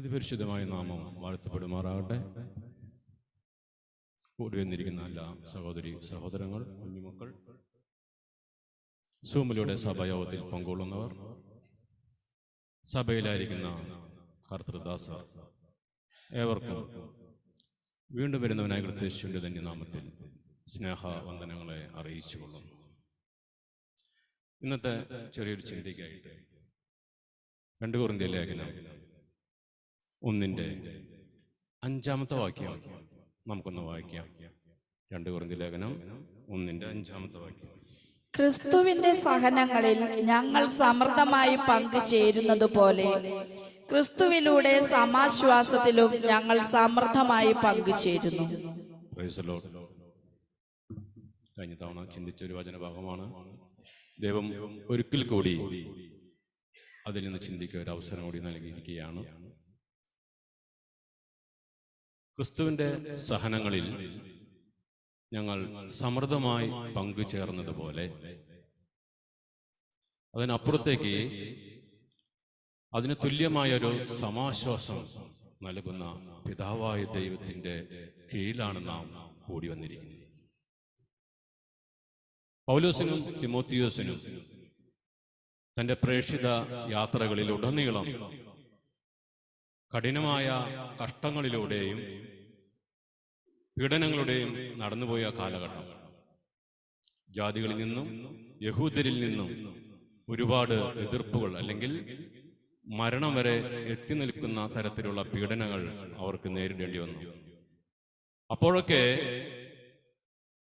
അതിപരിശുദ്ധമായ നാമം വാഴ്ത്തപ്പെടുമാറാകട്ടെ. കൂടി വന്നിരിക്കുന്ന എല്ലാ സഹോദരി സഹോദരങ്ങൾ കുഞ്ഞുമക്കൾ സൂമിലൂടെ സഭയോഗത്തിൽ പങ്കുകൊള്ളുന്നവർ സഭയിലായിരിക്കുന്ന കർത്തൃദാസ ഏവർക്കും വീണ്ടും വരുന്നവനായ കൃത്യശുവിന്റെ തന്നെ നാമത്തിൽ സ്നേഹവന്ദനങ്ങളെ അറിയിച്ചു കൊള്ളുന്നു ഇന്നത്തെ ചെറിയൊരു ചിന്തയ്ക്കായിട്ട് രണ്ട് കുറിന്റെ ലേഖനം ഒന്നിന്റെ അഞ്ചാമത്തെ വാക്യം നമുക്കൊന്ന് വായിക്കാം. രണ്ട് കുറഞ്ഞ ലേഖനം ഒന്നിന്റെ അഞ്ചാമത്തെ വാക്യം. ക്രിസ്തുവിന്റെ സഹനങ്ങളിൽ ഞങ്ങൾ സമൃദ്ധമായി പങ്കുചേരുന്നത് പോലെ ക്രിസ്തുവിലൂടെ സമാശ്വാസത്തിലും ഞങ്ങൾ സമൃദ്ധമായി പങ്കുചേരുന്നു. Praise the Lord. കഴിഞ്ഞ തവണ ചിന്തിച്ച ഒരു വചനഭാഗമാണ്. ദൈവം ഒരിക്കൽ കൂടി അതിൽ നിന്ന് ചിന്തിക്കുക ഒരു അവസരം കൂടി നൽകിയിരിക്കുകയാണ്. ക്രിസ്തുവിന്റെ സഹനങ്ങളിൽ ഞങ്ങൾ സമൃദ്ധമായി പങ്കുചേർന്നതുപോലെ. അതിനപ്പുറത്തേക്ക് അതിന് തുല്യമായൊരു സമാശ്വാസം നൽകുന്ന പിതാവായ ദൈവത്തിന്റെ കീഴിലാണ് നാം കൂടി വന്നിരിക്കുന്നത്. പൗലോസിനും തിമോത്തിയോസിനും തന്റെ പ്രേക്ഷിത യാത്രകളിലുടനീളം കഠിനമായ കഷ്ടങ്ങളിലൂടെയും പീഡനങ്ങളുടെയും നടന്നുപോയ കാലഘട്ടം. ജാതികളിൽ നിന്നും യഹൂദരിൽ നിന്നും ഒരുപാട് എതിർപ്പുകൾ അല്ലെങ്കിൽ മരണം വരെ എത്തി നിൽക്കുന്ന തരത്തിലുള്ള പീഡനങ്ങൾ അവർക്ക് നേരിടേണ്ടി വന്നു. അപ്പോഴൊക്കെ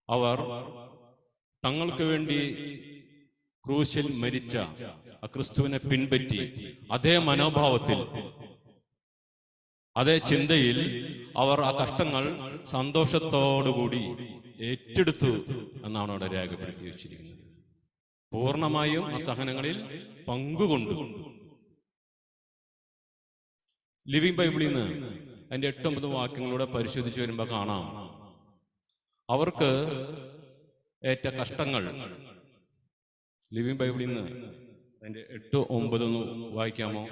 അവർ തങ്ങൾക്ക് വേണ്ടി ക്രൂശിൽ മരിച്ച ക്രിസ്തുവിനെ പിൻപറ്റി അതേ മനോഭാവത്തിൽ അതേ ചിന്തയിൽ അവർ ആ കഷ്ടങ്ങൾ സന്തോഷത്തോടുകൂടി ഏറ്റെടുത്തു എന്നാണ് അവിടെ രേഖപ്പെടുത്തി വെച്ചിരിക്കുന്നത്. പൂർണമായും ആ സഹനങ്ങളിൽ പങ്കുകൊണ്ടു. ലിവിംഗ് ബൈബിളിൽ നിന്ന് അതിന്റെ എട്ടൊമ്പത് വാക്യങ്ങളിലൂടെ പരിശോധിച്ച് വരുമ്പോൾ കാണാം. അവർക്ക് ഏറ്റ കഷ്ടങ്ങൾ ലിവിംഗ് ബൈബിളിൽ നിന്ന് അതിന്റെ എട്ട് ഒമ്പതൊന്ന് വായിക്കാമോ?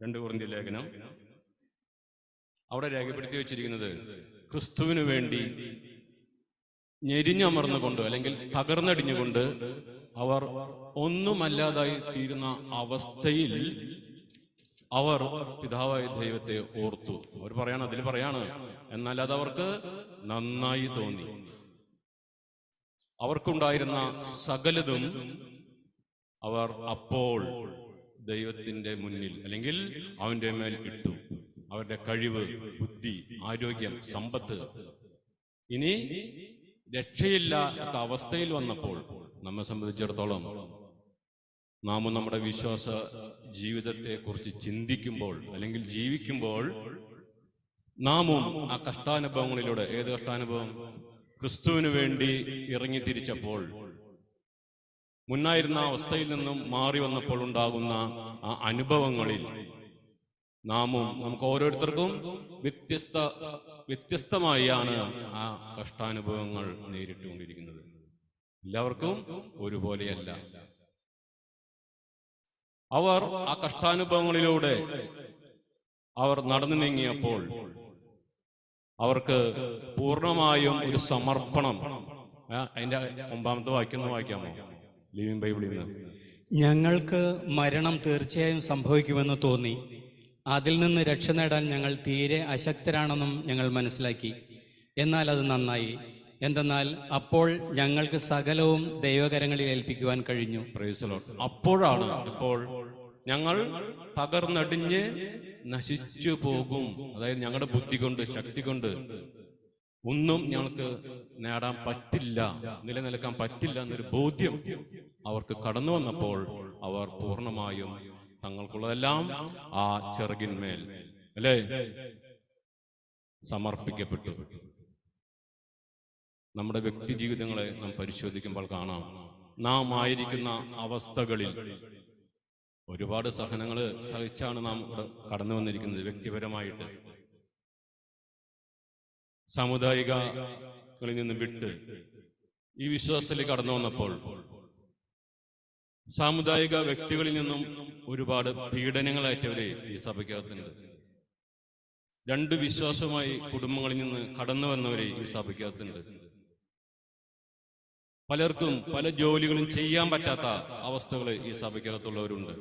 രണ്ട് കുറഞ്ഞ ലേഖനം. അവിടെ രേഖപ്പെടുത്തി വെച്ചിരിക്കുന്നത് ക്രിസ്തുവിന് വേണ്ടി ഞെരിഞ്ഞമർന്നുകൊണ്ട് അല്ലെങ്കിൽ തകർന്നടിഞ്ഞുകൊണ്ട് അവർ ഒന്നുമല്ലാതായി തീരുന്ന അവസ്ഥയിൽ അവർ പിതാവായ ദൈവത്തെ ഓർത്തു. അവർ പറയാണ് അതിൽ പറയാണ് എന്നാൽ അത് അവർക്ക് നന്നായി തോന്നി. അവർക്കുണ്ടായിരുന്ന സകലതും അവർ അപ്പോൾ ദൈവത്തിന്റെ മുന്നിൽ അല്ലെങ്കിൽ അവന്റെ മേൽ ഇട്ടു. അവരുടെ കഴിവ് ബുദ്ധി ആരോഗ്യം സമ്പത്ത്. ഇനി രക്ഷയില്ലാത്ത അവസ്ഥയിൽ വന്നപ്പോൾ നമ്മെ സംബന്ധിച്ചിടത്തോളം നാമും നമ്മുടെ വിശ്വാസ ജീവിതത്തെ കുറിച്ച് ചിന്തിക്കുമ്പോൾ അല്ലെങ്കിൽ ജീവിക്കുമ്പോൾ നാമും ആ കഷ്ടാനുഭവങ്ങളിലൂടെ ഏത് കഷ്ടാനുഭവം? ക്രിസ്തുവിന് വേണ്ടി ഇറങ്ങി തിരിച്ചപ്പോൾ മുന്നായിരുന്ന അവസ്ഥയിൽ നിന്നും മാറി വന്നപ്പോൾ ഉണ്ടാകുന്ന ആ അനുഭവങ്ങളിൽ നാമും നമുക്ക് ഓരോരുത്തർക്കും വ്യത്യസ്ത വ്യത്യസ്തമായാണ് ആ കഷ്ടാനുഭവങ്ങൾ നേരിട്ടുകൊണ്ടിരിക്കുന്നത്. എല്ലാവർക്കും ഒരുപോലെയല്ല. അവർ ആ കഷ്ടാനുഭവങ്ങളിലൂടെ അവർ നടന്നു നീങ്ങിയപ്പോൾ അവർക്ക് പൂർണമായും ഒരു സമർപ്പണം. അതിന്റെ ഒമ്പാമത്തെ വാക്യം വായിക്കാമോ? ലിവിംഗ് ബൈബിളിൽ നിന്ന് ഞങ്ങൾക്ക് മരണം തീർച്ചയായും സംഭവിക്കുമെന്ന് തോന്നി. അതിൽ നിന്ന് രക്ഷ നേടാൻ ഞങ്ങൾ തീരെ അശക്തരാണെന്നും ഞങ്ങൾ മനസ്സിലാക്കി. എന്നാൽ അത് നന്നായി. എന്തെന്നാൽ അപ്പോൾ ഞങ്ങൾക്ക് സകലവും ദൈവകരങ്ങളിൽ ഏൽപ്പിക്കുവാൻ കഴിഞ്ഞു. അപ്പോഴാണ് ഇപ്പോൾ ഞങ്ങൾ തകർന്നടിഞ്ഞ് നശിച്ചു പോകും അതായത് ഞങ്ങളുടെ ബുദ്ധി കൊണ്ട് ശക്തി കൊണ്ട് ഒന്നും ഞങ്ങൾക്ക് നേടാൻ പറ്റില്ല നിലനിൽക്കാൻ പറ്റില്ല എന്നൊരു ബോധ്യം അവർക്ക് കടന്നു വന്നപ്പോൾ അവർ പൂർണമായും തങ്ങൾക്കുള്ളതെല്ലാം ആ ചെറുകിന്മേൽ അല്ലേ? സമർപ്പിക്കപ്പെട്ടു. നമ്മുടെ വ്യക്തി ജീവിതങ്ങളെ നാം പരിശോധിക്കുമ്പോൾ കാണാം. നാം ആയിരിക്കുന്ന അവസ്ഥകളിൽ ഒരുപാട് സഹനങ്ങൾ സഹിച്ചാണ് നാം കടന്നു വന്നിരിക്കുന്നത് വ്യക്തിപരമായിട്ട്. സാമുദായികങ്ങളിൽ നിന്ന് വിട്ട് ഈ വിശ്വാസത്തിൽ കടന്നു വന്നപ്പോൾ സാമുദായിക വ്യക്തികളിൽ നിന്നും ഒരുപാട് പീഡനങ്ങളായിട്ടവരെ ഈ സഭയ്ക്കകത്തുണ്ട്. രണ്ട് വിശ്വാസമായി കുടുംബങ്ങളിൽ നിന്ന് കടന്നു വന്നവരെ ഈ സഭയ്ക്കകത്തുണ്ട്. പലർക്കും പല ജോലികളും ചെയ്യാൻ പറ്റാത്ത അവസ്ഥകൾ ഈ സഭയ്ക്കകത്തുള്ളവരുണ്ട്.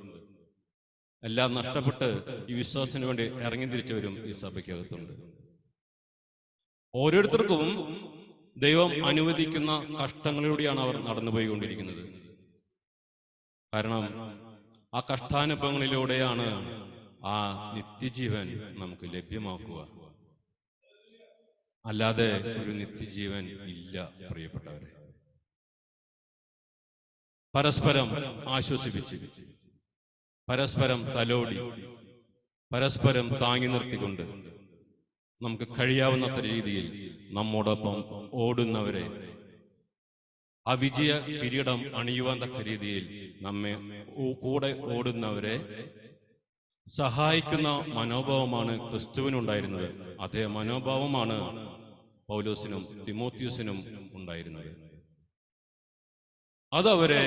എല്ലാം നഷ്ടപ്പെട്ട് ഈ വിശ്വാസത്തിന് വേണ്ടി ഇറങ്ങി തിരിച്ചവരും ഈ സഭയ്ക്കകത്തുണ്ട്. ഓരോരുത്തർക്കും ദൈവം അനുവദിക്കുന്ന കഷ്ടങ്ങളിലൂടെയാണ് അവർ നടന്നുപോയിക്കൊണ്ടിരിക്കുന്നത്. കാരണം ആ കഷ്ടാനുഭവങ്ങളിലൂടെയാണ് ആ നിത്യജീവൻ നമുക്ക് ലഭ്യമാക്കുക. അല്ലാതെ ഒരു നിത്യജീവൻ ഇല്ല പ്രിയപ്പെട്ടവരെ. പരസ്പരം ആശ്വസിപ്പിച്ച് പരസ്പരം തലോടി പരസ്പരം താങ്ങി നിർത്തിക്കൊണ്ട് നമുക്ക് കഴിയാവുന്നത്ര രീതിയിൽ നമ്മോടൊപ്പം ഓടുന്നവരെ. ആ വിജയ കിരീടം അണിയുവാൻ തക്ക രീതിയിൽ നമ്മെ കൂടെ ഓടുന്നവരെ സഹായിക്കുന്ന മനോഭാവമാണ് ക്രിസ്തുവിനുണ്ടായിരുന്നത്. അതേ മനോഭാവമാണ് പൗലോസിനും തിമോത്യൂസിനും ഉണ്ടായിരുന്നത്. അതവരെ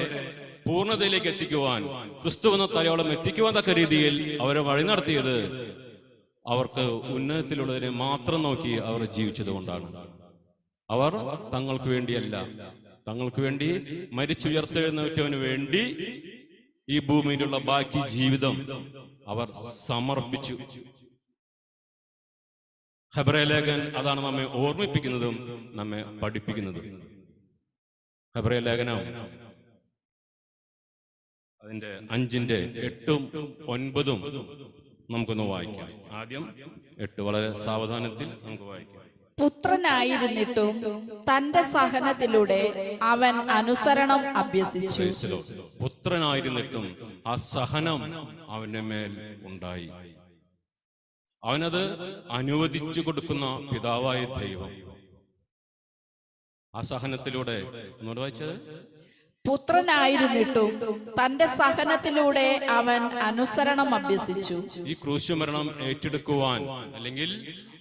പൂർണതയിലേക്ക് എത്തിക്കുവാൻ ക്രിസ്തു എന്ന തലയോളം എത്തിക്കുവാൻ തക്ക രീതിയിൽ അവരെ വഴി നടത്തിയത് അവർക്ക് ഉന്നതത്തിലുള്ളതിനെ മാത്രം നോക്കി അവർ ജീവിച്ചത് കൊണ്ടാണ് അവർ തങ്ങൾക്ക് വേണ്ടിയല്ല. തങ്ങൾക്ക് വേണ്ടി മരിച്ചുയർത്തെഴുന്നവറ്റവന് വേണ്ടി ഈ ഭൂമിയിലുള്ള ബാക്കി ജീവിതം അവർ സമർപ്പിച്ചു. ഹെബ്രലേഖൻ അതാണ് നമ്മെ ഓർമ്മിപ്പിക്കുന്നതും നമ്മെ പഠിപ്പിക്കുന്നതും. ഹെബ്രലേഖനം അതിന്റെ അഞ്ചിന്റെ എട്ടും ഒൻപതും നമുക്കൊന്ന് വായിക്കാം. ആദ്യം എട്ട് വളരെ സാവധാനത്തിൽ നമുക്ക് വായിക്കാം. പുത്രനായിരുന്നിട്ടും തന്റെ സഹനത്തിലൂടെ അവൻ അനുസരണം അഭ്യസിച്ചു. പുത്രനായിരുന്നിട്ടും ആ സഹനം അവന്റെ മേൽ ഉണ്ടായി. അവനത് അനുവദിച്ചു കൊടുക്കുന്ന പിതാവായ ദൈവം. ആ സഹനത്തിലൂടെ ഒന്നുകൂടെ വായിച്ചത്? പുത്രനായിരുന്നിട്ടും തന്റെ സഹനത്തിലൂടെ അവൻ അനുസരണം അഭ്യസിച്ചു. ഈ ക്രൂശുമരണം ഏറ്റെടുക്കുവാൻ അല്ലെങ്കിൽ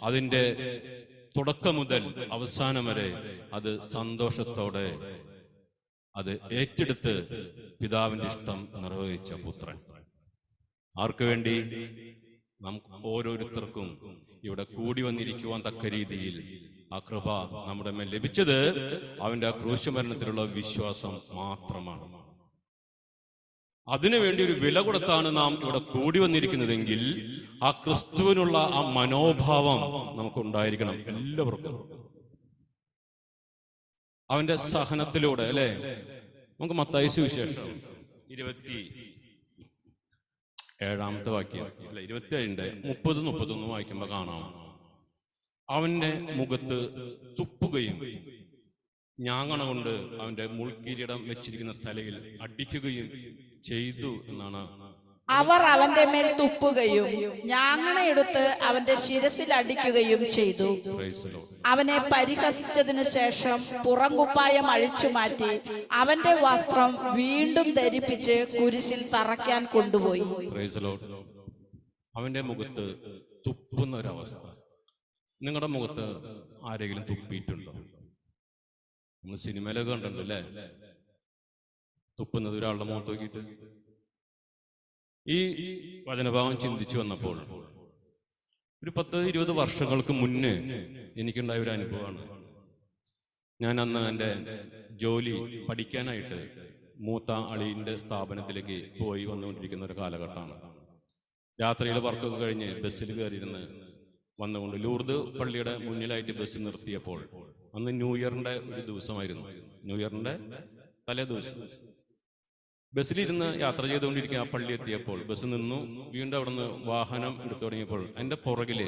അതിന്റെ തുടക്കം മുതൽ അവസാനം വരെ അത് സന്തോഷത്തോടെ അത് ഏറ്റെടുത്ത് പിതാവിന്റെ ഇഷ്ടം നിർവഹിച്ച പുത്രൻ. ആർക്കു വേണ്ടി? നമുക്ക് ഓരോരുത്തർക്കും ഇവിടെ കൂടി വന്നിരിക്കുവാൻ തക്ക രീതിയിൽ ആ കൃപ നമ്മുടെ മേൽ ലഭിച്ചത് അവന്റെ ആ ക്രൂശുമരണത്തിലുള്ള വിശ്വാസം മാത്രമാണ്. അതിനുവേണ്ടി ഒരു വില കൊടുത്താണ് നാം ഇവിടെ കൂടി വന്നിരിക്കുന്നതെങ്കിൽ ആ ക്രിസ്തുവിനുള്ള ആ മനോഭാവം നമുക്ക് ഉണ്ടായിരിക്കണം എല്ലാവർക്കും. അവന്റെ സഹനത്തിലൂടെ അല്ലെ? നമുക്ക് മത്തായി സുവിശേഷം ഇരുപത്തി ഏഴാമത്തെ വാക്യം അല്ല ഇരുപത്തി ഏഴിന്റെ മുപ്പത് മുപ്പത്തൊന്ന് വായിക്കുമ്പോ കാണാം. അവന്റെ മുഖത്ത് തുപ്പുകയും ഞാങ്ങണ കൊണ്ട് അവന്റെ മുൾക്കിരീടം വെച്ചിരിക്കുന്ന തലയിൽ അടിക്കുകയും ചെയ്തു എന്നാണ് അവർ അവന്റെ മേൽ തുപ്പുകയും ഞാങ്ങണ എടുത്ത് അവന്റെ ശിരസിൽ അടിക്കുകയും ചെയ്തു. അവനെ പരിഹസിച്ചതിനു ശേഷം പുറംകുപ്പായം അഴിച്ചു മാറ്റി അവന്റെ വസ്ത്രം വീണ്ടും ധരിപ്പിച്ച് കുരിശിൽ തറയ്ക്കാൻ കൊണ്ടുപോയി. അവന്റെ മുഖത്ത് തുപ്പുന്ന ഒരവസ്ഥ നിങ്ങളുടെ മുഖത്ത് ആരെങ്കിലും തുപ്പിയിട്ടുണ്ടോ? നമ്മൾ സിനിമയിലൊക്കെ കണ്ടിട്ടുണ്ട് അല്ലേ? തുപ്പുന്നത് ഒരാളുടെ മുഖത്ത് നോക്കിയിട്ട്. ഈ വചനഭാവം ചിന്തിച്ചു വന്നപ്പോൾ ഒരു പത്ത് ഇരുപത് വർഷങ്ങൾക്ക് മുന്നേ എനിക്കുണ്ടായ ഒരു അനുഭവമാണ്. ഞാൻ അന്ന് എന്റെ ജോലി പഠിക്കാനായിട്ട് മൂത്ത അളിയിന്റെ സ്ഥാപനത്തിലേക്ക് പോയി വന്നുകൊണ്ടിരിക്കുന്ന ഒരു കാലഘട്ടമാണ്. രാത്രിയിൽ വർക്കൊക്കെ കഴിഞ്ഞ് ബസ്സിൽ കയറിയിരുന്ന് വന്നുകൊണ്ട് ലൂർദ് പള്ളിയുടെ മുന്നിലായിട്ട് ബസ് നിർത്തിയപ്പോൾ അന്ന് ന്യൂ ഇയറിന്റെ ഒരു ദിവസമായിരുന്നു. ന്യൂ ഇയറിന്റെ തലേ ദിവസം. ബസ്സിലിരുന്ന് യാത്ര ചെയ്തുകൊണ്ടിരിക്കുക ആ പള്ളി എത്തിയപ്പോൾ ബസ് നിന്നു. വീണ്ടും അവിടുന്ന് വാഹനം എടുത്തു തുടങ്ങിയപ്പോൾ എന്റെ പുറകിലെ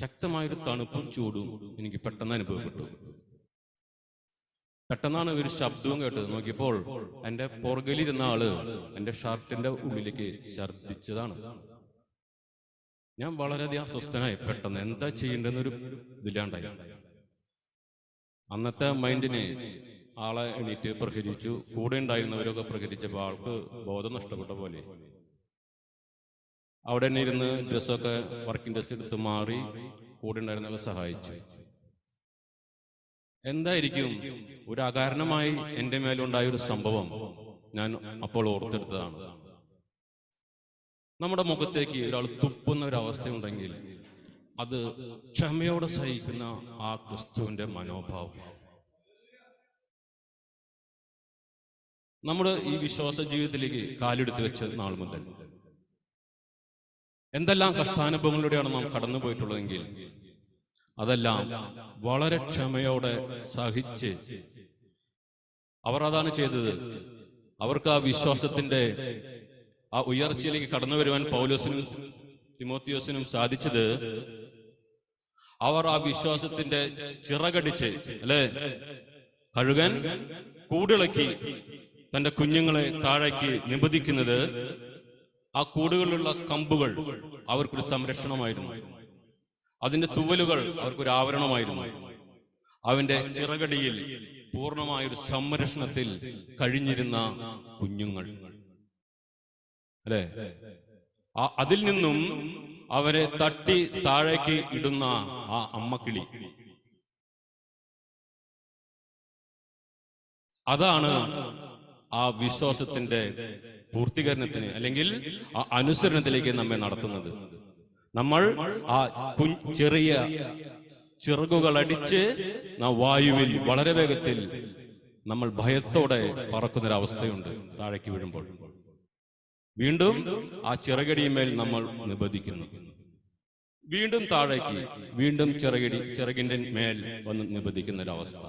ശക്തമായൊരു തണുപ്പും ചൂടും എനിക്ക് പെട്ടെന്ന് അനുഭവപ്പെട്ടു. പെട്ടെന്നാണ് ഒരു ശബ്ദവും കേട്ടത്. നോക്കിയപ്പോൾ എന്റെ പുറകിലിരുന്ന ആൾ എന്റെ ഷർട്ടിന്റെ ഉള്ളിലേക്ക് ഛർദിച്ചതാണ് ഞാൻ വളരെയധികം അസ്വസ്ഥനായി. പെട്ടെന്ന് എന്താ ചെയ്യേണ്ടെന്നൊരു ഇതില്ലാണ്ടായി. അന്നത്തെ മൈൻഡിനെ ആളെ എണീറ്റ് പ്രഹരിച്ചു. കൂടെ ഉണ്ടായിരുന്നവരൊക്കെ പ്രഹരിച്ചപ്പോൾ ആൾക്ക് ബോധം നഷ്ടപ്പെട്ട പോലെ. അവിടെ തന്നെ ഇരുന്ന് ഡ്രസ്സൊക്കെ വർക്കിംഗ് ഡ്രസ്സ് എടുത്ത് മാറി കൂടെ ഉണ്ടായിരുന്നവരെ സഹായിച്ചു. എന്തായിരിക്കും ഒരു അകാരണമായി എന്റെ മേലുണ്ടായ ഒരു സംഭവം ഞാൻ അപ്പോൾ ഓർത്തെടുത്തതാണ്. നമ്മുടെ മുഖത്തേക്ക് ഒരാൾ തുപ്പുന്ന ഒരു അവസ്ഥയുണ്ടെങ്കിൽ അത് ക്ഷമയോടെ സഹിക്കുന്ന ആ ക്രിസ്തുവിന്റെ മനോഭാവം. നമ്മുടെ ഈ വിശ്വാസ ജീവിതത്തിലേക്ക് കാലെടുത്ത് വെച്ച നാൾ മുതൽ എന്തെല്ലാം കഷ്ടാനുഭവങ്ങളിലൂടെയാണ് നാം കടന്നു പോയിട്ടുള്ളതെങ്കിൽ അതെല്ലാം വളരെ ക്ഷമയോടെ സഹിച്ച് അവർ അതാണ് ചെയ്തത്. അവർക്ക് ആ വിശ്വാസത്തിന്റെ ആ ഉയർച്ചയിലേക്ക് കടന്നു വരുവാൻ പൗലോസിനും തിമോത്തിയോസിനും സാധിച്ചത് അവർ ആ വിശ്വാസത്തിന്റെ ചിറകടിച്ച് അല്ലെ? കഴുകൻ കൂടിളക്കി തന്റെ കുഞ്ഞുങ്ങളെ താഴേക്ക് നിബന്ധിക്കുന്നത് ആ കൂടുകളിലുള്ള കമ്പുകൾ അവർക്കൊരു സംരക്ഷണമായിരുന്നു. അതിന്റെ തുവലുകൾ അവർക്കൊരു ആവരണമായിരുന്നു. അവന്റെ ചിറകടിയിൽ പൂർണമായ ഒരു സംരക്ഷണത്തിൽ കഴിഞ്ഞിരുന്ന കുഞ്ഞുങ്ങൾ. അല്ലെ? അതിൽ നിന്നും അവരെ തട്ടി താഴേക്ക് ഇടുന്ന ആ അമ്മക്കിളി അതാണ് ആ വിശ്വാസത്തിന്റെ പൂർത്തീകരണത്തിന് അല്ലെങ്കിൽ ആ അനുസരണത്തിലേക്ക് നമ്മെ നടത്തുന്നത്. നമ്മൾ ആ ചെറിയ ചിറകുകൾ അടിച്ച് വായുവിൽ വളരെ വേഗത്തിൽ നമ്മൾ ഭയത്തോടെ പറക്കുന്നൊരവസ്ഥയുണ്ട് താഴേക്ക് വീഴുമ്പോൾ. വീണ്ടും ആ ചിറകടിയുമേൽ നമ്മൾ നിബന്ധിക്കുന്നു. വീണ്ടും താഴേക്ക് വീണ്ടും ചിറകടി ചിറകിന്റെ മേൽ വന്ന് നിബന്ധിക്കുന്ന ഒരവസ്ഥ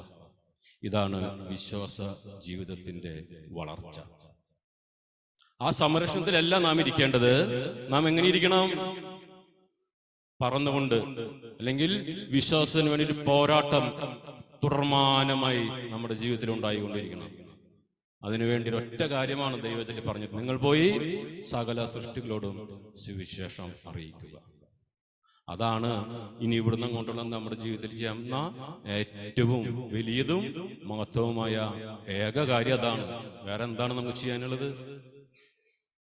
ഇതാണ് വിശ്വാസ ജീവിതത്തിന്റെ വളർച്ച. ആ സംരക്ഷണത്തിലല്ല നാം ഇരിക്കേണ്ടത്. നാം എങ്ങനെ ഇരിക്കണം? പറന്നുകൊണ്ട് അല്ലെങ്കിൽ വിശ്വാസത്തിന് വേണ്ടി ഒരു പോരാട്ടം തുടർമാനമായി നമ്മുടെ ജീവിതത്തിൽ ഉണ്ടായിക്കൊണ്ടിരിക്കണം. അതിനുവേണ്ടി ഒറ്റ കാര്യമാണ് ദൈവത്തിൽ പറഞ്ഞത്. നിങ്ങൾ പോയി സകല സൃഷ്ടികളോടും സുവിശേഷം അറിയിക്കുക. അതാണ് ഇനി ഇവിടുന്ന് കൊണ്ടുള്ള നമ്മുടെ ജീവിതത്തിൽ ചെയ്യുന്ന ഏറ്റവും വലിയതും മഹത്വവുമായ ഏക കാര്യം അതാണ്. വേറെ എന്താണ് നമുക്ക് ചെയ്യാനുള്ളത്?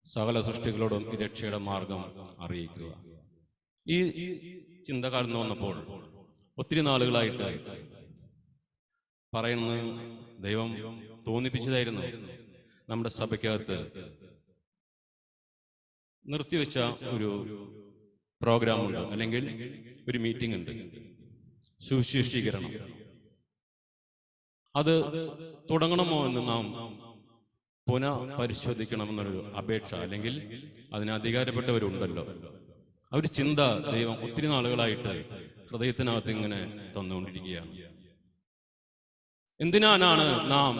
സകല സൃഷ്ടികളോടും രക്ഷയുടെ മാർഗം അറിയിക്കുക. ഈ ചിന്ത കടന്നു വന്നപ്പോൾ ഒത്തിരി നാളുകളായിട്ട് പറയുന്നത് ദൈവം തോന്നിപ്പിച്ചതായിരുന്നു നമ്മുടെ സഭയ്ക്കകത്ത്. നിർത്തിവെച്ച ഒരു പ്രോഗ്രാം ഉണ്ട് അല്ലെങ്കിൽ ഒരു മീറ്റിംഗ് ഉണ്ട്. സുവിശേഷീകരണം. അത് തുടങ്ങണമോ എന്ന് നാം പുനഃ പരിശോധിക്കണമെന്നൊരു അപേക്ഷ അല്ലെങ്കിൽ അതിന് അധികാരപ്പെട്ടവരുണ്ടല്ലോ. ഒരു ചിന്ത ദൈവം ഒത്തിരി നാളുകളായിട്ട് ഹൃദയത്തിനകത്ത് ഇങ്ങനെ തന്നുകൊണ്ടിരിക്കുകയാണ്. എന്തിനാണ് നാം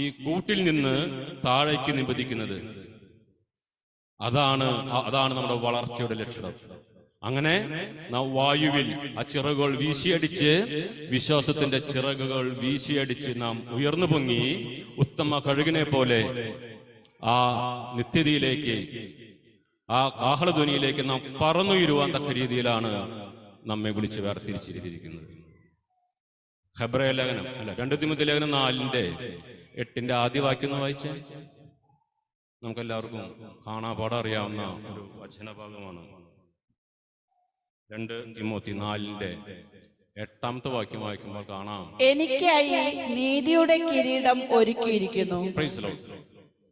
ഈ കൂട്ടിൽ നിന്ന് താഴേക്ക് നിബന്ധിക്കുന്നത്? അതാണ് അതാണ് നമ്മുടെ വളർച്ചയുടെ ലക്ഷണം. അങ്ങനെ വായുവിൽ ആ ചിറകുകൾ വീശിയടിച്ച് വിശ്വാസത്തിന്റെ ചിറകുകൾ വീശിയടിച്ച് നാം ഉയർന്നു പൊങ്ങി ഉത്തമ കഴുകിനെ പോലെ ആ നിത്യതയിലേക്ക് ആ കാഹളധ്വനിയിലേക്ക് നാം പറന്നുയരുവാൻ തക്ക രീതിയിലാണ് നമ്മെ വിളിച്ച് വേർതിരിച്ചിരിക്കുന്നത്. ഹെബ്രയ ലേഖനം. അല്ല രണ്ട് തിമുത്തി ലേഖനം നാലിന്റെ എട്ടിന്റെ ആദ്യ വാക്യം ഒന്ന് വായിച്ചേ. നമുക്കെല്ലാവർക്കും കാണാപാടം അറിയാവുന്ന ഒരു വചനഭാഗമാണ്. രണ്ട് തിമോത്തി നാലിന്റെ എട്ടാമത്തെ വാക്യം വായിക്കുമ്പോൾ കാണാം. എനിക്കായി നീതിയുടെ കിരീടം ഒരുക്കിയിരിക്കുന്നു. Praise the Lord.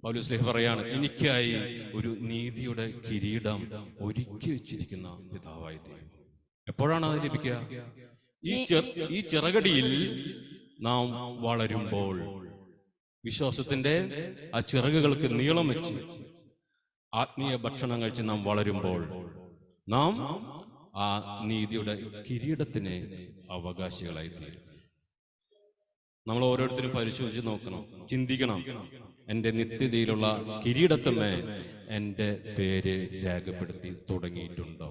പൗലോസ് ലേഖ പറയാണ് എനിക്കായി ഒരു നീതിയുടെ കിരീടം ഒരുക്കി വെച്ചിരിക്കുന്ന പിതാവായി എപ്പോഴാണ് അത് ലഭിക്കുക? ഈ ഈ ചിറകടിയിൽ നാം വളരുമ്പോൾ വിശ്വാസത്തിന്റെ ആ ചിറകുകൾക്ക് നീളം വെച്ച് ആത്മീയ ഭക്ഷണം കഴിച്ച് നാം വളരുമ്പോൾ നാം ആ നീതിയുടെ കിരീടത്തിന് അവകാശികളായി തീരും നമ്മൾ ഓരോരുത്തരും പരിശോധിച്ച് നോക്കണം ചിന്തിക്കണം. എന്റെ നിത്യതയിലുള്ള കിരീടത്തമ്മേ എന്റെ പേര് രേഖപ്പെടുത്തി തുടങ്ങിയിട്ടുണ്ടോ?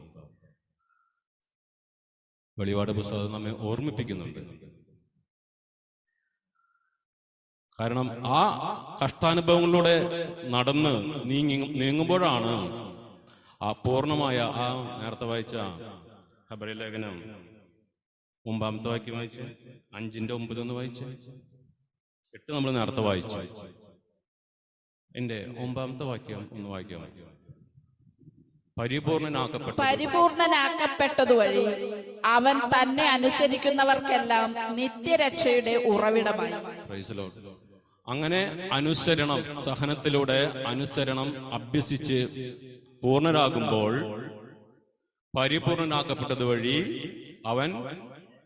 വെളിപാട് പുസ്തകം നമ്മെ ഓർമ്മിപ്പിക്കുന്നുണ്ട്. കാരണം ആ കഷ്ടാനുഭവങ്ങളിലൂടെ നടന്ന് നീങ്ങി നീങ്ങുമ്പോഴാണ് ആ പൂർണമായ ആ നേരത്തെ വായിച്ച ഖബറി ലേഖനം ഒമ്പാമത്തെ വാക്യം വായിച്ചു അഞ്ചിന്റെ ഒമ്പത് ഒന്ന് വായിച്ചു എട്ട് നമ്മൾ നേരത്തെ വായിച്ചു. എന്റെ ഒമ്പാമത്തെ വാക്യം ഒന്ന് വായിക്കാൻ പരിപൂർണനാക്കപ്പെട്ടതുവഴി അവൻ തന്നെ അനുസരിക്കുന്നവർക്കെല്ലാം നിത്യരക്ഷയുടെ ഉറവിടമായി. അങ്ങനെ അനുസരണം സഹനത്തിലൂടെ അനുസരണം അഭ്യസിച്ച് പൂർണരാകുമ്പോൾ പരിപൂർണനാക്കപ്പെട്ടത് വഴി അവൻ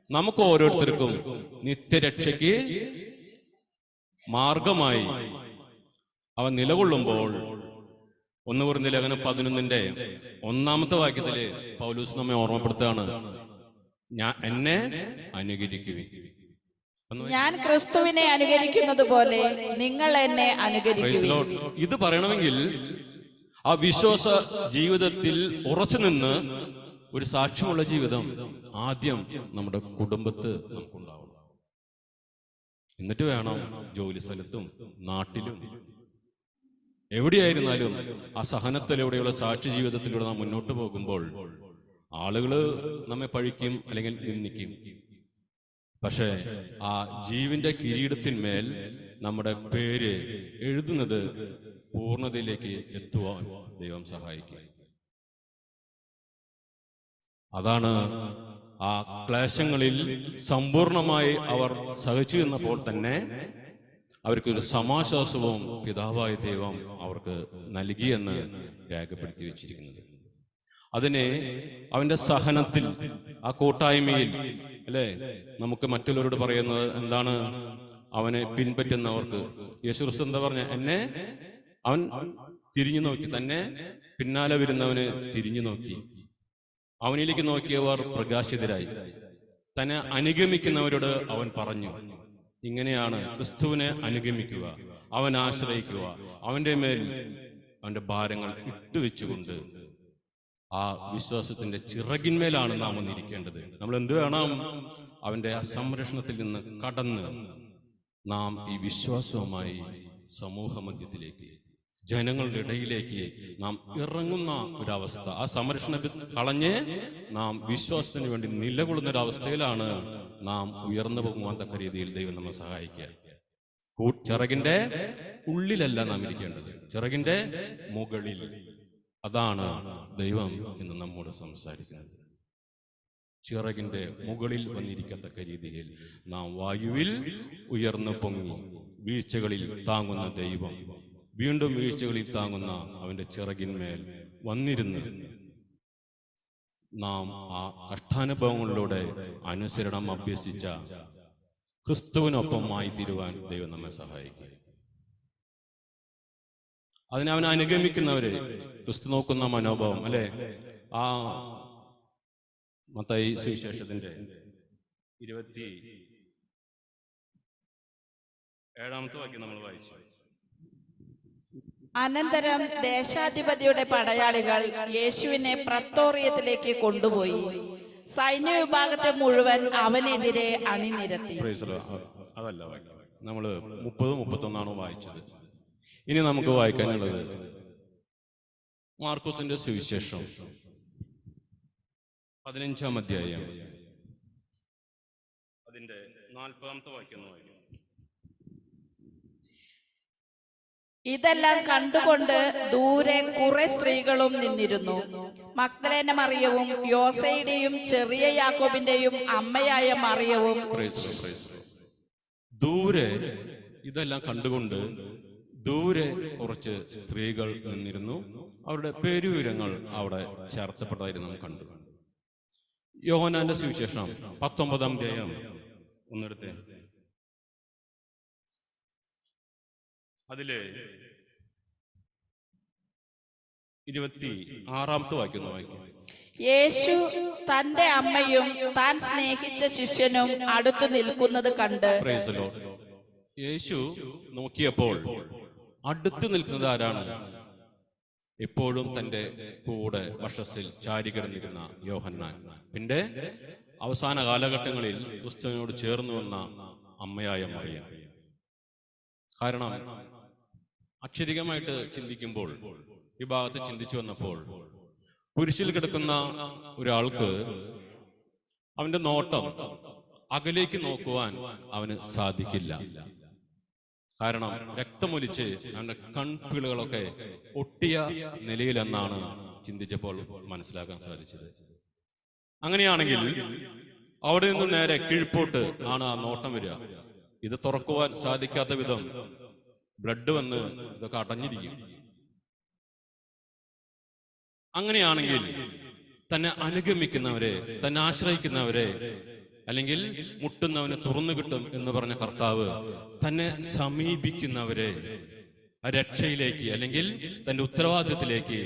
നമുക്ക് ഓരോരുത്തർക്കും നിത്യരക്ഷയ്ക്ക് മാർഗമായി അവൻ നിലകൊള്ളുമ്പോൾ ഒന്ന് പറഞ്ഞ ലേഖനം പതിനൊന്നിന്റെ ഒന്നാമത്തെ വാക്യത്തിൽ പൗലൂസ് നമ്മെ ഓർമ്മപ്പെടുത്തുകയാണ്. ഞാൻ എന്നെ അനുകരിക്കുക ഞാൻ ക്രിസ്തുവിനെ അനുകരിക്കുന്നത് പോലെ നിങ്ങൾ എന്നെ അനുകരിക്കും ഇത് പറയണമെങ്കിൽ ആ വിശ്വാസ ജീവിതത്തിൽ ഉറച്ചു നിന്ന് ഒരു സാക്ഷ്യമുള്ള ജീവിതം ആദ്യം നമ്മുടെ കുടുംബത്ത് നമുക്കുണ്ടാവണം. എന്നിട്ട് വേണം ജോലി സ്ഥലത്തും നാട്ടിലും എവിടെയായിരുന്നാലും ആ സഹനത്തിലൂടെയുള്ള സാക്ഷി ജീവിതത്തിലൂടെ നാം മുന്നോട്ട് പോകുമ്പോൾ ആളുകൾ നമ്മെ പഴിക്കും അല്ലെങ്കിൽ നിന്ദിക്കും. പക്ഷേ ആ ജീവന്റെ കിരീടത്തിന്മേൽ നമ്മുടെ പേര് എഴുതുന്നത് പൂർണതയിലേക്ക് എത്തുവാൻ ദൈവം സഹായിക്കും. അതാണ് ആ ക്ലേശങ്ങളിൽ സമ്പൂർണമായി അവർ സഹിച്ചു എന്നപ്പോൾ തന്നെ അവർക്കൊരു സമാശ്വാസവും പിതാവായ ദൈവം അവർക്ക് നൽകിയെന്ന് രേഖപ്പെടുത്തി വെച്ചിരിക്കുന്നത്. അതിനെ അവന്റെ സഹനത്തിൽ ആ കൂട്ടായ്മയിൽ അല്ലേ? നമുക്ക് മറ്റുള്ളവരോട് പറയുന്നത് എന്താണ്? അവനെ പിൻപറ്റുന്നവർക്ക്. യേശു ക്രിസ്തു എന്താ പറഞ്ഞ? എന്നെ അവൻ തിരിഞ്ഞു നോക്കി തന്നെ പിന്നാലെ വരുന്നവന് തിരിഞ്ഞു നോക്കി. അവനിലേക്ക് നോക്കിയവർ പ്രകാശിതരായി. തന്നെ അനുഗമിക്കുന്നവരോട് അവൻ പറഞ്ഞു. ഇങ്ങനെയാണ് ക്രിസ്തുവിനെ അനുഗമിക്കുക അവൻ ആശ്രയിക്കുക. അവന്റെ മേൽ അവന്റെ ഭാരങ്ങൾ ഇട്ടുവെച്ചുകൊണ്ട് ആ വിശ്വാസത്തിന്റെ ചിറകിന്മേലാണ് നാം വന്നിരിക്കേണ്ടത്. നമ്മൾ എന്ത് വേണം? അവന്റെ ആ സംരക്ഷണത്തിൽ നിന്ന് കടന്ന് നാം ഈ വിശ്വാസവുമായി സമൂഹ മധ്യത്തിലേക്ക് ജനങ്ങളുടെ ഇടയിലേക്ക് നാം ഇറങ്ങുന്ന ഒരവസ്ഥ. ആ സംരക്ഷണ കളഞ്ഞ് നാം വിശ്വാസത്തിന് വേണ്ടി നിലകൊള്ളുന്ന ഒരവസ്ഥയിലാണ് നാം ഉയർന്നു പോകുവാൻ തക്ക രീതിയിൽ ദൈവം നമ്മെ സഹായിക്കുക. ചിറകിന്റെ ഉള്ളിലല്ല നാം ഇരിക്കേണ്ടത്. ചിറകിന്റെ മുകളിൽ. അതാണ് ദൈവം ഇന്ന് നമ്മോട് സംസാരിക്കുന്നത്. ചിറകിന്റെ മുകളിൽ വന്നിരിക്കത്തക്ക രീതിയിൽ നാം വായുവിൽ ഉയർന്നു പൊങ്ങി വീഴ്ചകളിൽ താങ്ങുന്ന ദൈവം വീണ്ടും വീഴ്ചകളിൽ താങ്ങുന്ന അവന്റെ ചിറകിന്മേൽ വന്നിരുന്ന് നാം ആ കഷ്ടാനുഭവങ്ങളിലൂടെ അനുസരണം അഭ്യസിച്ച ക്രിസ്തുവിനൊപ്പമായി തീരുവാൻ ദൈവം നമ്മെ സഹായിക്കും. അതിനെ അവനെ അനുഗമിക്കുന്നവര് ക്രിസ്തു നോക്കുന്ന മനോഭാവം അല്ലെ? ആ മത്തായി സുവിശേഷത്തിന്റെ ഇരുപത്തി ഏഴാമത്തെ വാക്യം നമ്മൾ വായിച്ചു. അനന്തരം ദേശാധിപതിയുടെ പടയാളികൾ യേശുവിനെ പ്രത്തോറിയത്തിലേക്ക് കൊണ്ടുപോയി. സൈന്യ വിഭാഗത്തെ മുഴുവൻ അവനെതിരെ അണിനിരത്തി. അതല്ല നമ്മൾ വായിച്ചത്? ഇനി നമുക്ക് വായിക്കാനുള്ളത് മാർക്കോസിന്റെ സുവിശേഷം. പതിനഞ്ചാം അധ്യായം. അതിന്റെ നാൽപ്പതാമത്തെ വാക്യം ഒന്ന് വായിക്കാം ഇതെല്ലാം കണ്ടുകൊണ്ട് ദൂരെ കുറെ സ്ത്രീകളും നിന്നിരുന്നു. മക്തലേന മറിയവും യോസയുടെയും ചെറിയ യാക്കോബിന്റെയും അമ്മയായ മറിയവും. ദൂരെ ഇതെല്ലാം കണ്ടുകൊണ്ട് ദൂരെ കുറച്ച് സ്ത്രീകൾ നിന്നിരുന്നു. അവരുടെ പേരുവിവരങ്ങൾ അവിടെ ചേർത്തപ്പെട്ടതായിരുന്നു നാം കണ്ടു. യോഹനാന്റെ സുവിശേഷം പത്തൊമ്പതാം ധ്യേയം ഒന്നെടുത്തേ. അതിൽ ഇരുപത്തി ആറാമത്തെ വായിക്കുന്നു വായിക്കും. യേശു തന്റെ അമ്മയും താൻ സ്നേഹിച്ച ശിഷ്യനും അടുത്തു നിൽക്കുന്നത് കണ്ട്. യേശു നോക്കിയപ്പോൾ അടുത്തു നിൽക്കുന്നത് ആരാണ്? എപ്പോഴും തന്റെ കൂടെ വഷസിൽ ചാരി കിടന്നിരുന്ന യോഹന്നാൻ. പിന്നെ അവസാന കാലഘട്ടങ്ങളിൽ ക്രിസ്തുവിനോട് ചേർന്നു വന്ന അമ്മയായ മറിയ. കാരണം അക്ഷരികമായിട്ട് ചിന്തിക്കുമ്പോൾ ഈ ഭാഗത്ത് ചിന്തിച്ചു വന്നപ്പോൾ കുരിശിൽ കിടക്കുന്ന ഒരാൾക്ക് അവന്റെ നോട്ടം അകലേക്ക് നോക്കുവാൻ അവന് സാധിക്കില്ല. കാരണം രക്തമൊലിച്ച് അവന്റെ കൺപിളുകളൊക്കെ ഒട്ടിയ നിലയിലെന്നാണ് ചിന്തിച്ചപ്പോൾ മനസ്സിലാക്കാൻ സാധിച്ചത്. അങ്ങനെയാണെങ്കിൽ അവിടെ നിന്ന് നേരെ കീഴ്പോട്ട് ആണ് ആ നോട്ടം വരിക. ഇത് തുറക്കുവാൻ സാധിക്കാത്ത വിധം ബ്ലഡ് വന്ന് ഇതൊക്കെ അടഞ്ഞിരിക്കും. അങ്ങനെയാണെങ്കിൽ തന്നെ അനുഗമിക്കുന്നവരെ തന്നെ ആശ്രയിക്കുന്നവരെ അല്ലെങ്കിൽ മുട്ടുന്നവന് തുറന്നു കിട്ടും എന്ന് പറഞ്ഞ കർത്താവ് തന്നെ സമീപിക്കുന്നവരെ രക്ഷയിലേക്ക് അല്ലെങ്കിൽ തന്റെ ഉത്തരവാദിത്തത്തിലേക്ക്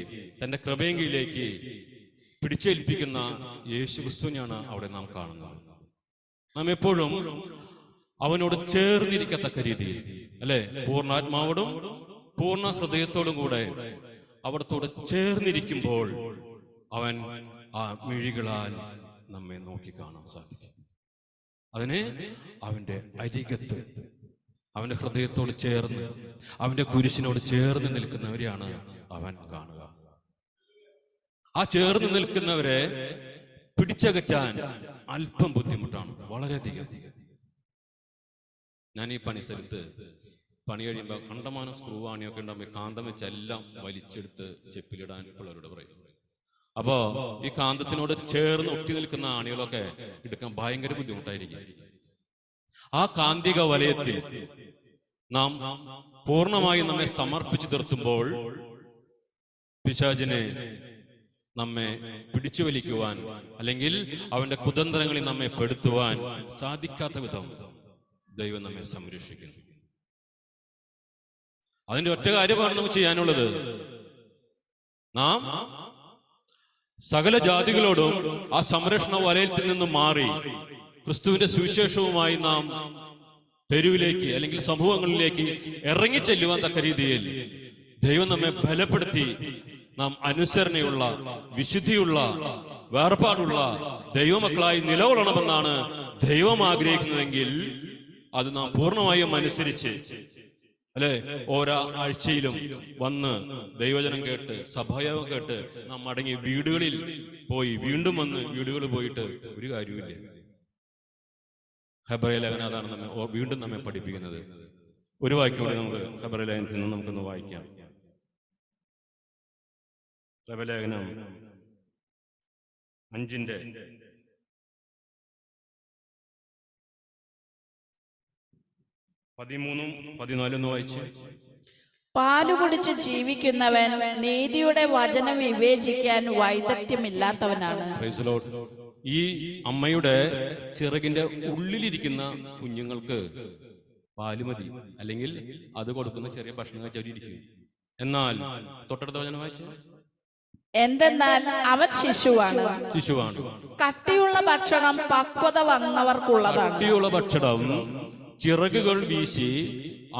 തന്റെ കൃപയെങ്കിലേക്ക് പിടിച്ചേൽപ്പിക്കുന്ന യേശു ക്രിസ്തുവിനെയാണ് അവിടെ നാം കാണുന്നത്. നാം എപ്പോഴും അവനോട് ചേർന്നിരിക്കത്തക്ക രീതിയിൽ അല്ലെ? പൂർണാത്മാവോടും പൂർണ ഹൃദയത്തോടും കൂടെ അവിടത്തോട് ചേർന്നിരിക്കുമ്പോൾ അവൻ ആ മിഴികളാൽ നമ്മെ നോക്കി കാണാൻ സാധിക്കും. അതിന് അവന്റെ അരികത്ത് അവന്റെ ഹൃദയത്തോട് ചേർന്ന് അവന്റെ കുരിശിനോട് ചേർന്ന് നിൽക്കുന്നവരെയാണ് അവൻ കാണുക. ആ ചേർന്ന് നിൽക്കുന്നവരെ പിടിച്ചകറ്റാൻ അല്പം ബുദ്ധിമുട്ടാണ് വളരെയധികം. ഞാൻ ഈ പണി സ്ഥലത്ത് പണി കഴിയുമ്പോൾ കണ്ടമാനം സ്ക്രൂ ആണിയൊക്കെ ഉണ്ടാകുമ്പോൾ കാന്തം വെച്ചെല്ലാം വലിച്ചെടുത്ത് ചെപ്പിലിടാൻ പിള്ളേരോട് പറയും. അപ്പോ ഈ കാന്തത്തിനോട് ചേർന്ന് ഒട്ടി നിൽക്കുന്ന ആണികളൊക്കെ എടുക്കാൻ ഭയങ്കര ബുദ്ധിമുട്ടായിരിക്കും. ആ കാന്തിക വലയത്തിൽ നാം പൂർണമായി നമ്മെ സമർപ്പിച്ചു നിർത്തുമ്പോൾ പിശാചിനെ നമ്മെ പിടിച്ചു വലിക്കുവാൻ അല്ലെങ്കിൽ അവന്റെ കുതന്ത്രങ്ങളിൽ നമ്മെ പെടുത്തുവാൻ സാധിക്കാത്ത വിധം ദൈവം നമ്മെ സംരക്ഷിക്കുന്നു അതിന്റെ ഒറ്റ കാര്യമാണ് നമുക്ക് ചെയ്യാനുള്ളത്. നാം സകല ജാതികളോടും ആ സംരക്ഷണ വലയത്തിൽ നിന്ന് മാറി ക്രിസ്തുവിന്റെ സുവിശേഷവുമായി നാം തെരുവിലേക്ക് അല്ലെങ്കിൽ സമൂഹങ്ങളിലേക്ക് ഇറങ്ങിച്ചെല്ലുവാൻ തക്ക രീതിയിൽ ദൈവം നമ്മെ ബലപ്പെടുത്തി നാം അനുസരണയുള്ള വിശുദ്ധിയുള്ള വേർപാടുള്ള ദൈവമക്കളായി നിലകൊള്ളണമെന്നാണ് ദൈവം ആഗ്രഹിക്കുന്നതെങ്കിൽ അത് നാം പൂർണമായും അനുസരിച്ച് അല്ലെ? ഓരോ ആഴ്ചയിലും വന്ന് ദൈവജനം കേട്ട് സഭയോഗം കേട്ട് നാം മടങ്ങി വീടുകളിൽ പോയി വീണ്ടും വന്ന് വീടുകളിൽ പോയിട്ട് ഒരു കാര്യമില്ല ഹെബ്രയ ലേഖന അതാണ് നമ്മെ വീണ്ടും നമ്മെ പഠിപ്പിക്കുന്നത്. ഒരു വാക്യം നമുക്ക് ഹെബ്രയ ലേഖനത്തിൽ നിന്ന് നമുക്കൊന്ന് വായിക്കാം. ഹെബ്രലേഖനം അഞ്ചിന്റെ പതിമൂന്നും പതിനാലും വായിച്ച്. പാൽ കുടിച്ച് ജീവിക്കുന്നവൻ നീതിയുടെ വചനം വിവേചിക്കാൻ വൈദഗ്ധ്യമില്ലാത്തവനാണ്. ഈ അമ്മയുടെ ചിറകിന്റെ ഉള്ളിലിരിക്കുന്ന കുഞ്ഞുങ്ങൾക്ക് പാൽ മതി. അല്ലെങ്കിൽ അത് കൊടുക്കുന്ന ചെറിയ ഭക്ഷണം കഴിച്ചിരിക്കും എന്നാൽ തൊട്ടടുത്ത വചനം വായിച്ചു. എന്തെന്നാൽ അവൻ ശിശുവാണ്. ശിശുവാണ്. കട്ടിയുള്ള ഭക്ഷണം പക്വത വന്നവർക്കുള്ളതാണ്. കട്ടിയുള്ള ഭക്ഷണം ചിറകുകൾ വീശി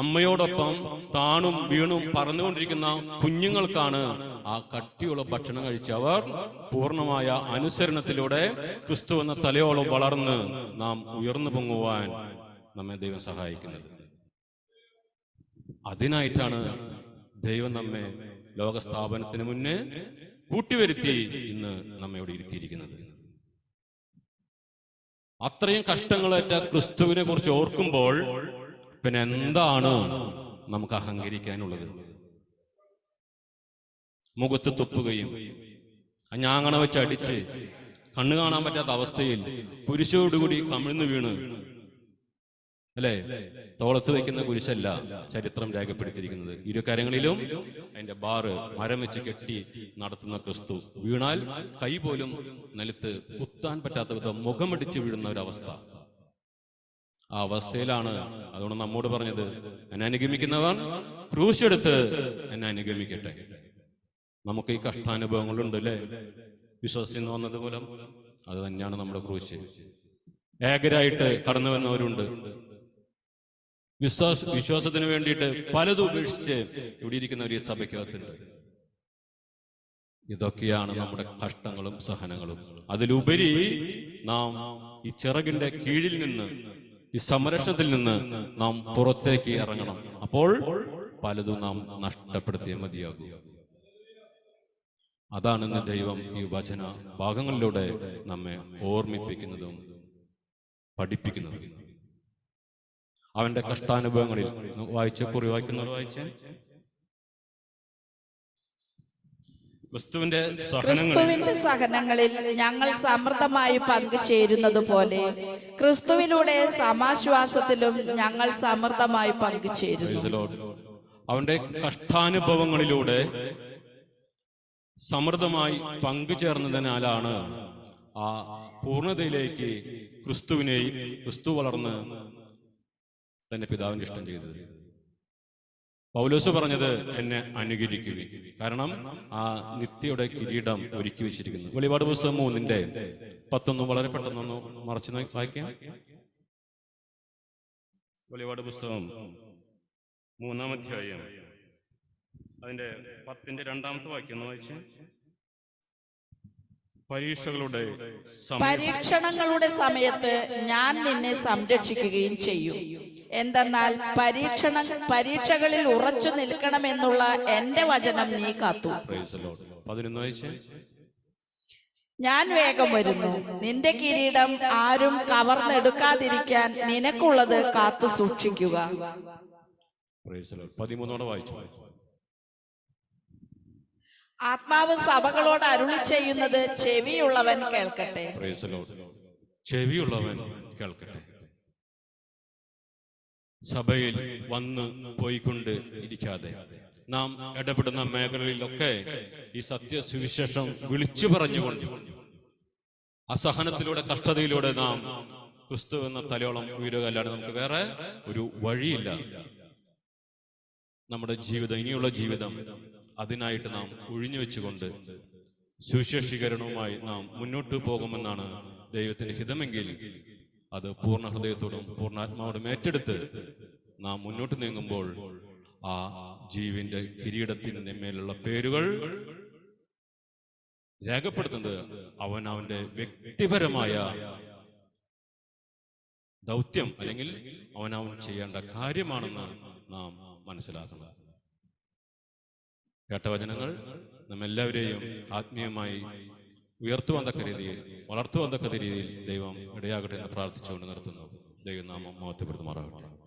അമ്മയോടൊപ്പം താണും വീണും പറന്നുകൊണ്ടിരിക്കുന്ന കുഞ്ഞുങ്ങൾക്കാണ് ആ കട്ടിയുള്ള ഭക്ഷണം കഴിച്ചവർ പൂർണമായ അനുസരണത്തിലൂടെ ക്രിസ്തു എന്ന തലയോളം വളർന്ന് നാം ഉയർന്നു പൊങ്ങുവാൻ നമ്മെ ദൈവം സഹായിക്കുന്നത്. അതിനായിട്ടാണ് ദൈവം നമ്മെ ലോകസ്ഥാപനത്തിന് മുന്നേ കൂട്ടിവരുത്തി ഇന്ന് നമ്മെ ഇവിടെ ഇരുത്തിയിരിക്കുന്നത്. അത്രയും കഷ്ടങ്ങളേറ്റ ക്രിസ്തുവിനെ കുറിച്ച് ഓർക്കുമ്പോൾ പിന്നെ എന്താണ് നമുക്ക് അഹങ്കരിക്കാനുള്ളത്? മുഖത്ത് തുപ്പുകയും ഞാങ്ങണ വെച്ച് അടിച്ച് കണ്ണു കാണാൻ പറ്റാത്ത അവസ്ഥയിൽ കുരിശോടുകൂടി കമിഴ്ന്നു വീണ് അല്ലേ? തോളത്ത് വയ്ക്കുന്ന കുരിശല്ല ചരിത്രം രേഖപ്പെടുത്തിയിരിക്കുന്നത്. ഇരു കരങ്ങളിലും അതിന്റെ ബാറ് മരം വെച്ച് കെട്ടി നടത്തുന്ന ക്രിസ്തു. വീണാൽ കൈ പോലും നിലത്ത് കുത്താൻ പറ്റാത്ത വിധം മുഖമടിച്ച് വീഴുന്ന ഒരവസ്ഥ ആ അവസ്ഥയിലാണ് അതുകൊണ്ട് നമ്മോട് പറഞ്ഞത് എന്നെ അനുഗമിക്കുന്നവർ ക്രൂശെടുത്ത് എന്നെ അനുഗമിക്കട്ടെ. നമുക്ക് ഈ കഷ്ടാനുഭവങ്ങളുണ്ട് അല്ലേ? വിശ്വസിന്ന് വന്നത് മൂലം അത് തന്നെയാണ് നമ്മുടെ ക്രൂശ്. ഏകരായിട്ട് കടന്നു വന്നവരുണ്ട് വിശ്വാസ വിശ്വാസത്തിന് വേണ്ടിയിട്ട് പലതും ഉപേക്ഷിച്ച് ഇവിടെ ഇരിക്കുന്നവർ ഈ സഭയ്ക്കകത്തുണ്ട്. ഇതൊക്കെയാണ് നമ്മുടെ കഷ്ടങ്ങളും സഹനങ്ങളും. അതിലുപരി നാം ഈ ചിറകിന്റെ കീഴിൽ നിന്ന് ഈ സംരക്ഷണത്തിൽ നിന്ന് നാം പുറത്തേക്ക് ഇറങ്ങണം. അപ്പോൾ പലതും നാം നഷ്ടപ്പെടുത്തിയ മതിയാകൂ. അതാണ് ഇന്ന് ദൈവം ഈ വചന ഭാഗങ്ങളിലൂടെ നമ്മെ ഓർമ്മിപ്പിക്കുന്നതും പഠിപ്പിക്കുന്നതും. അവന്റെ കഷ്ടാനുഭവങ്ങളിൽ വായിച്ച കുറി വായിക്കുന്നവർ വായിച്ച ക്രിസ്തുവിന്റെ സഹനങ്ങളിൽ ക്രിസ്തുവിന്റെ സഹനങ്ങളിൽ ഞങ്ങൾ സമൃദ്ധമായി പങ്കുചേരുന്നത് പോലെ ക്രിസ്തുവിലൂടെ സമാശ്വാസത്തിലും ഞങ്ങൾ സമൃദ്ധമായി പങ്കുചേരുന്നു. അവന്റെ കഷ്ടാനുഭവങ്ങളിലൂടെ സമൃദ്ധമായി പങ്കുചേർന്നതിനാലാണ് ആ പൂർണതയിലേക്ക് ക്രിസ്തുവിനെയും ക്രിസ്തു വളർന്ന് തന്റെ പിതാവിന് ഇഷ്ടം ചെയ്തത്. പൗലോസ് പറഞ്ഞത് എന്നെ അനുകരിക്കുകയും കാരണം ആ നിത്യയുടെ കിരീടം ഒരുക്കി വെച്ചിരിക്കുന്നു. വെളിപാട് പുസ്തകം മൂന്നിന്റെ പത്തൊന്ന് വളരെ പെട്ടെന്നൊന്ന് മറച്ചു വായിക്കാം. വെളിപാട് പുസ്തകം മൂന്നാം അധ്യായം അതിന്റെ പത്തിന്റെ രണ്ടാമത്തെ വാക്യം ഒന്ന് വായിച്ചു. പരീക്ഷകളുടെ പരീക്ഷണങ്ങളുടെ സമയത്ത് ഞാൻ നിന്നെ സംരക്ഷിക്കുകയും ചെയ്യും. എന്തെന്നാൽ പരീക്ഷണ പരീക്ഷകളിൽ ഉറച്ചു നിൽക്കണമെന്നുള്ള എന്റെ വചനം നീ കാത്തു. ഞാൻ വേഗം വരുന്നു. നിന്റെ കിരീടം ആരും കവർന്നെടുക്കാതിരിക്കാൻ നിനക്കുള്ളത് കാത്തു സൂക്ഷിക്കുക. പതിമൂന്നോടെ വായിച്ചു? ആത്മാവ് സഭകളോട് അരുളി ചെയ്യുന്നത് ചെവിയുള്ളവൻ കേൾക്കട്ടെ. ചെവിയുള്ളവൻ കേൾക്കട്ടെ. സഭയിൽ വന്ന് പോയിക്കൊണ്ട് ഇരിക്കാതെ. നാം ഇടപെടുന്ന മേഖലകളിലൊക്കെ ഈ സത്യ സുവിശേഷം വിളിച്ചു പറഞ്ഞുകൊണ്ട് അസഹനത്തിലൂടെ കഷ്ടതയിലൂടെ നാം ക്രിസ്തു എന്ന തലയോളം ഉയരുക. അല്ലാതെ നമുക്ക് വേറെ ഒരു വഴിയില്ല. നമ്മുടെ ജീവിതം ഇനിയുള്ള ജീവിതം അതിനായിട്ട് നാം ഒഴിഞ്ഞു വെച്ചുകൊണ്ട് നാം മുന്നോട്ട് പോകുമെന്നാണ് ദൈവത്തിന്റെ ഹിതമെങ്കിൽ അത് പൂർണ ഹൃദയത്തോടും പൂർണാത്മാവോടും ഏറ്റെടുത്ത് നാം മുന്നോട്ട് നീങ്ങുമ്പോൾ ആ ജീവിന്റെ കിരീടത്തിന്റെ മേലുള്ള പേരുകൾ രേഖപ്പെടുത്തുന്നത് അവൻ അവന്റെ വ്യക്തിപരമായ ദൗത്യം അല്ലെങ്കിൽ അവൻ ചെയ്യേണ്ട കാര്യമാണെന്ന് നാം മനസ്സിലാക്കണം. കേട്ട വചനങ്ങൾ നമ്മെല്ലാവരെയും ആത്മീയമായി ഉയർത്തുവാൻ തക്ക രീതിയിൽ വളർത്തുവാൻ തക്ക രീതിയിൽ ദൈവം ഇടയാകട്ടെ എന്ന് പ്രാർത്ഥിച്ചുകൊണ്ട് നിർത്തുന്നു. ദൈവനാമം മഹത്വപ്പെടുത്തുമാറാകട്ടെ